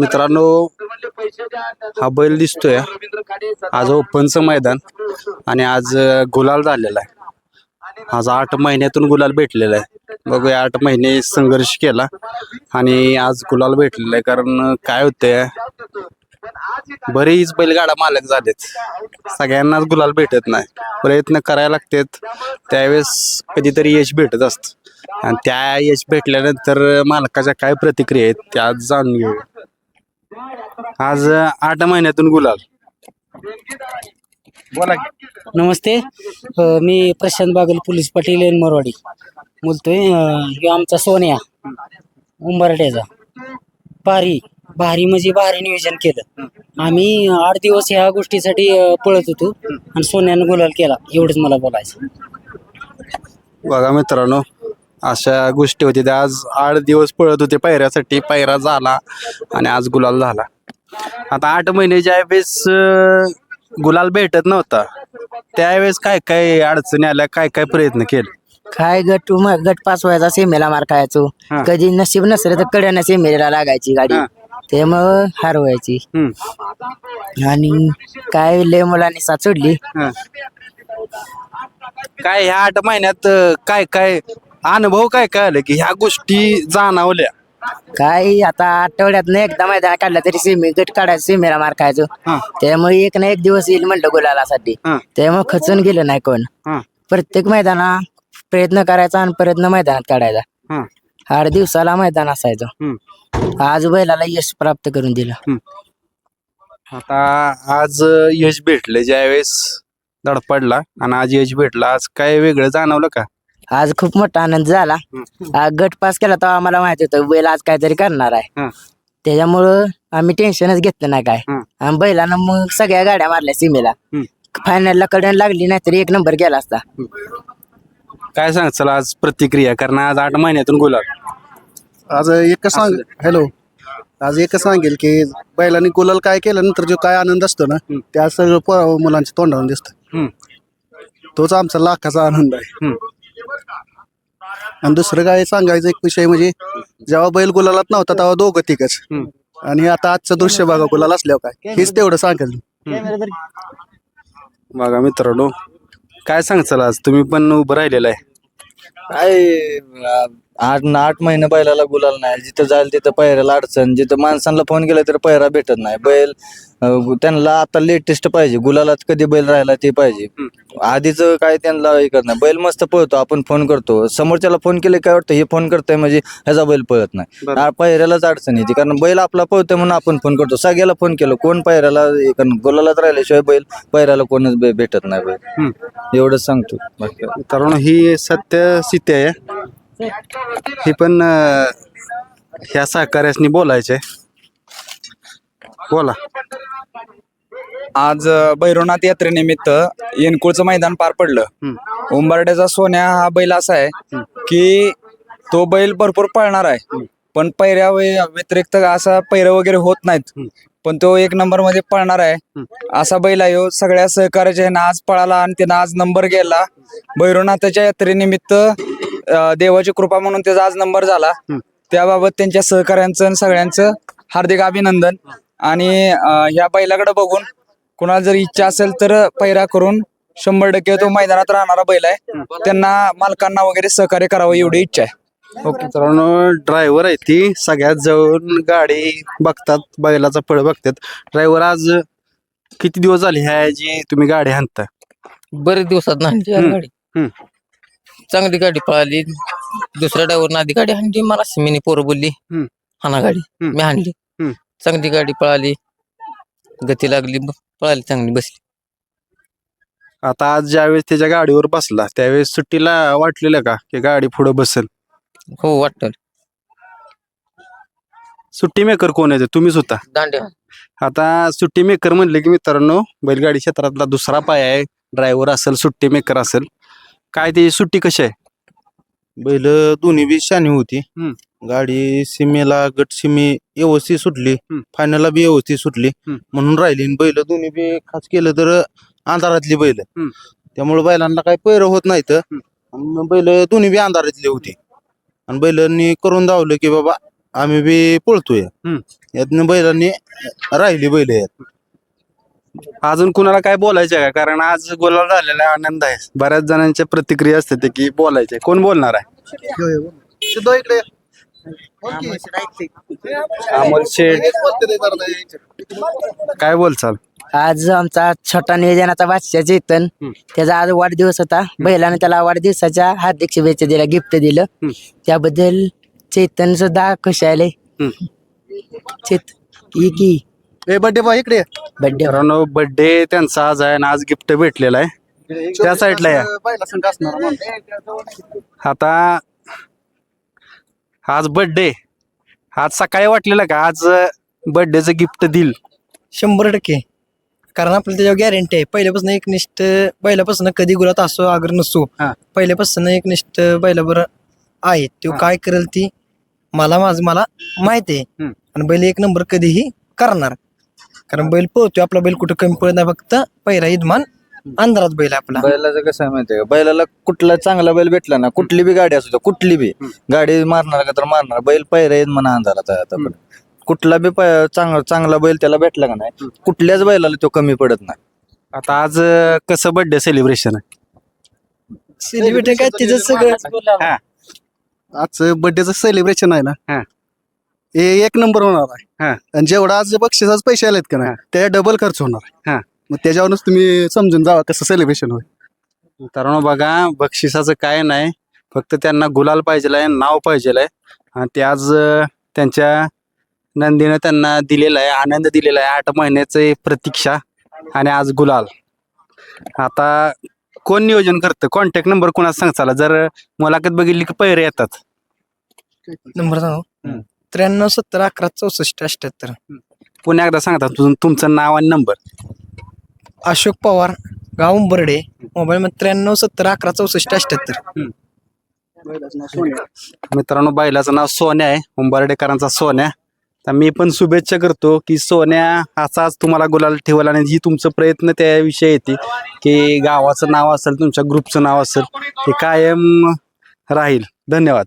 मित्रांनो हा बैल दिसतोय. आज ओपनचं मैदान आणि आज गुलाल झालेला आहे. आज आठ महिन्यातून गुलाल भेटलेला आहे. बघूया आठ महिने संघर्ष केला आणि आज गुलाल भेटलेला आहे. कारण काय होतंय बरीच बैलगाडा मालक झालेत. सगळ्यांनाच गुलाल भेटत नाही. प्रयत्न करायला लागतात. त्यावेळेस कधीतरी यश भेटत असत. आणि त्या यश भेटल्यानंतर मालकाच्या काय प्रतिक्रिया आहेत त्या आज जाणून घेऊया. आज आठ महिन्यातून गुलाल. बोला की. नमस्ते. अ, मी प्रशांत बागल पोलीस पाटील एन मोरवाडी बोलतोय. अ, ह्यो आमचा सोन्या उंबरट्याचा भारी भारी म्हणजे भारी नियोजन केलं. आम्ही आठ दिवस ह्या गोष्टीसाठी अ, पळत होतो आणि सोन्यानं गुलाल केला. एवढंच मला बोलायचं. बघा मित्रांनो अशा गोष्टी होती त्या. आज आठ दिवस पळत होते पायऱ्यासाठी. पायरा झाला आणि आज गुलाल झाला. आता आठ महिने ज्या वेळेस गुलाल भेटत नव्हता त्यावेळेस काय काय अडचणी आल्या? काय काय प्रयत्न केले? काय गट म- गट पास व्हायचा सेमेला मार खायचो. हा. कधी नशीब नसलं तर कड्यानं सेमेला लागायची गाडी. हा. त्यामुळं हार व्हायची हम्म. आणि काय लय मुलांनी हं. काय ह्या आठ महिन्यात अं, काय काय अनुभव काय आले की ह्या गोष्टी जाणवल्या काय आता आठवड्यात एकदा मैदान काढला तरी सेमी गट काढायचं सेमेला मार खायचो हा. त्यामुळे एक ना एक दिवस येईल म्हणलं गुलालासाठी हा. त्यामुळे खचून गेलं नाही कोण हा. प्रत्येक मैदाना प्रयत्न करायचा आणि प्रयत्न मैदानात काढायचा हा. आठ दिवसाला मैदान असायचं हम्म. आज बैलाला यश प्राप्त करून दिलं आता आज यश भेटले ज्यावेळेस धडपडला आणि आज यश भेटला आज काय वेगळं जाणवलं का आज खूप मोठा आनंद झाला. आज गट पास केला तेव्हा आम्हाला माहीत होतं बैल आज काहीतरी करणार आहे. हं. त्याच्यामुळं आम्ही टेन्शनच घेतलं नाही काय. हं. आणि बैलानं मग सगळ्या गाड्या मारल्या सीमेला. हं. फायनलला कडन लागली नाही तरी एक नंबर गेला असता. काय सांग चला आज प्रतिक्रिया कारण आज आठ महिन्यातून गुलाल. आज एकच सांग हॅलो आज एकच सांगेल की बैलांनी गुलाल काय केलं नंतर जो काय आनंद असतो ना ते आज सगळं पोरा मुलांच्या तोंडावून दिसतं. हम्म. तोच आमचा लाखाचा आनंद आहे. हम्म. आणि दुसरं काय सांगायचं एक विषय म्हणजे जेव्हा बैल गुलालात नव्हता तेव्हा दोघं तिघच. आणि आता आजचं दृश्य बघा गुलाल असल्यावर काय? हेच तेवढं सांगेल बघा मित्रांनो काय सांग चला आज? तुम्ही पण उभं राहिलेलं आहे. काय आठ आठ महिने बैलाला गुलाल नाही. जिथं जाईल तिथं पैऱ्याला अडचण. जिथं माणसांना फोन केला तर पैरा भेटत नाही. बैल त्यांना आता लेटेस्ट पाहिजे. गुलालात कधी बैल राहिला ते पाहिजे. आधीच काय त्यांना हे करत नाही. बैल मस्त पळतो. आपण फोन करतो. समोरच्याला फोन केले काय वाटतं? हे फोन करतोय म्हणजे ह्याचा बैल पळत नाही. पैऱ्यालाच अडचण येते. कारण बैल आपला पळतोय म्हणून आपण फोन करतो. सगळ्याला फोन केलं. कोण करणार? गुलालात राहिल्याशिवाय बैल पैऱ्याला कोणच भेटत नाही बैल. एवढंच सांगतो. कारण ही सत्य स्थिती आहे. ही पण ह्या सहकार्यासनी बोलायचे बोला. आज भैरवनाथ यात्रेनिमित्त येनकुळचं मैदान पार पडलं. उंबरड्याचा सोन्या हा बैल असा आहे की तो बैल भरपूर पळणार आहे. पण पैऱ्या व्यतिरिक्त असा पैर वगैरे होत नाहीत. पण तो एक नंबरमध्ये पळणार आहे. असा बैल आहे ह्यो. सगळ्या सहकार्याच्या आज पळाला आणि त्यानं आज नंबर गेला. भैरवनाथाच्या यात्रेनिमित्त अ, देवाची कृपा म्हणून त्याचा आज नंबर झाला. त्याबाबत त्यांच्या सहकाऱ्यांचं आणि सगळ्यांचं हार्दिक अभिनंदन. आणि अ, ह्या बैलाकडे बघून कुणाला जर इच्छा असेल तर पैरा करून शंभर टक्के तो मैदानात राहणारा बैल आहे. त्यांना मालकांना वगैरे सहकार्य करावं एवढी इच्छा आहे. ओके मित्रांनो ड्रायव्हर आहे ती. सगळ्यात जवळ गाडी बघतात बैलाचा फळ बघतात. ड्रायव्हर आज किती दिवस झाले ह्या जी तुम्ही गाडी हाणता बरेच दिवसात नाही हम्म, गाडी हम्म. चांगली गाडी पळाली. दुसऱ्या ड्रायव्हर आधी गाडी हाणली. मला सिमीने पोरं बोलली हम्म. हाना गाडी. हम्म. मी हाणली. हम्म. चांगली गाडी पळाली. गती लागली. ब- पळाली चांगली बसली. आता आज ज्यावेळेस त्याच्या गाडीवर बसला त्यावेळेस सुट्टीला वाटलेलं का की गाडी पुढे बसेल? हो वाटत सुट्टी मेकर कोण आहे तुम्हीच होता दांड्या आता सुट्टी मेकर म्हणले की मित्रांनो बैलगाडी क्षेत्रातला दुसरा पाय आहे. ड्रायव्हर असेल सुट्टी मेकर असेल. काय त्याची सुट्टी कशी आहे? बैल दोन्ही बी शानी होती. हम्म. गाडी सीमेला गट सीमे व्यवस्थित सुटली. हम्म. फायनलला बी व्यवस्थित सुटली. हम्म. म्हणून राहिली. आणि बैल दोन्ही बी खास केलं तर अंधारातली बैल. हम्म. त्यामुळे बैलांना काही पैर होत नाहीत. आणि बैल दोन्ही बी अंधारातली होती. आणि बैलांनी करून दावलं की बाबा आम्ही बी पळतोय. हम्म. यातनं बैलांनी राहिली बैल यात. अजून कुणाला काय बोलायचं आहे का? कारण आज गुलाल झालेला आनंद आहे. बऱ्याच जणांच्या प्रतिक्रिया असते की बोलायचे कोण बोलणार आहे? सिद्धो इकडे. अमोल शेठ. ते. काय बोलचाल? आज आमचा छोटा नियोजनाचा बादशाह चेतन त्याचा आज वाढदिवस होता. बैलाने त्याला वाढदिवसाच्या हार्दिक शुभेच्छा दिल्या गिफ्ट दिलं. हम्म. त्याबद्दल चेतन सुद्धा खुश आले हम्म. चेत की. ए बड्डे बॉय इकडे ये. बड्डे मित्रांनो बर्थडे त्यांचा आज आहे आणि आज गिफ्ट भेटलेलं आहे. त्या साईडला या. संघ असणार. आता आज बर्थडे आज सकाळी वाटलेलं का? आज बर्थडेचं गिफ्ट देईल. शंभर टक्के. कारण आपल्याला त्याच्यावर गॅरंटी आहे. पहिल्यापासून एक निष्ठ पहिल्यापासून कधी गुलात असो अगर नसो हा. पहिल्यापासून एक निष्ठ बैलाबर आहे. तो हा. काय करेल ती मला माझ मला माहीत आहे. हम्म. आणि बैल एक नंबर कधीही करणार. कारण बैल पळतोय आपला बैल कुठं कमी पडत नाही फक्त पहिला इदमान अंधारात बैल आहे आपला. बैलाचं कसं आहे माहितीये का? बैलाला कुठला चांगला बैल भेटला ना कुठली बी गाडी असू द्या कुठली बी गाडी मारणार का तर मारणार. बैल पहिरा येत म्हणा अंधारात आहे आता पण. कुठला बी चांगला चांगला बैल त्याला भेटला का नाही कुठल्याच बैलाला तो कमी पडत नाही. आता आज अं, कसं बर्थडे सेलिब्रेशन आहे? सेलिब्रेट काय तिचं सगळं आजचं बर्थडेचं सेलिब्रेशन आहे ना? हा. हे एक नंबर होणार आहे. हा. आणि जेवढा आज बक्षिसाच पैसे आलेत का हा. नाही त्या डबल खर्च होणार हा. आहे मग त्याच्यावरूनच तुम्ही समजून जावा कसं सेलिब्रेशन होईल. मित्रांनो बघा बक्षिसाचं काय नाही फक्त त्यांना गुलाल पाहिजे आहे नाव पाहिजे आहे. आणि ते आज अं, त्यांच्या नंदीनं त्यांना दिलेला आहे आनंद दिलेला आहे आठ महिन्याचे प्रतीक्षा आणि आज गुलाल. आता कोण नियोजन करतं? कॉन्टॅक्ट नंबर कोणाचा सांगचाला जर मुलाखत बघितली की पैरे येतात. नंबर सांगू? त्र्याण्णव सत्तर अकरा चौसष्ट अठ्याहत्तर. पुन्हा एकदा सांगता तुम- तुमचं नाव आणि नंबर अशोक पवार गाव उंबर्डे मोबाईल मध्ये त्र्याण्णव सत्तर अकरा चौसष्ट अठ्याहत्तर. मित्रांनो बैलाचं नाव सोन्या आहे. उंबारडेकरांचा सोन्या. तर मी पण शुभेच्छा करतो की सोन्या असाच तुम्हाला गुलाल ठेवला आणि जी तुमचं प्रयत्न त्याविषयी येते की गावाचं नाव असेल तुमच्या ग्रुपचं नाव असेल ते कायम राहील. धन्यवाद.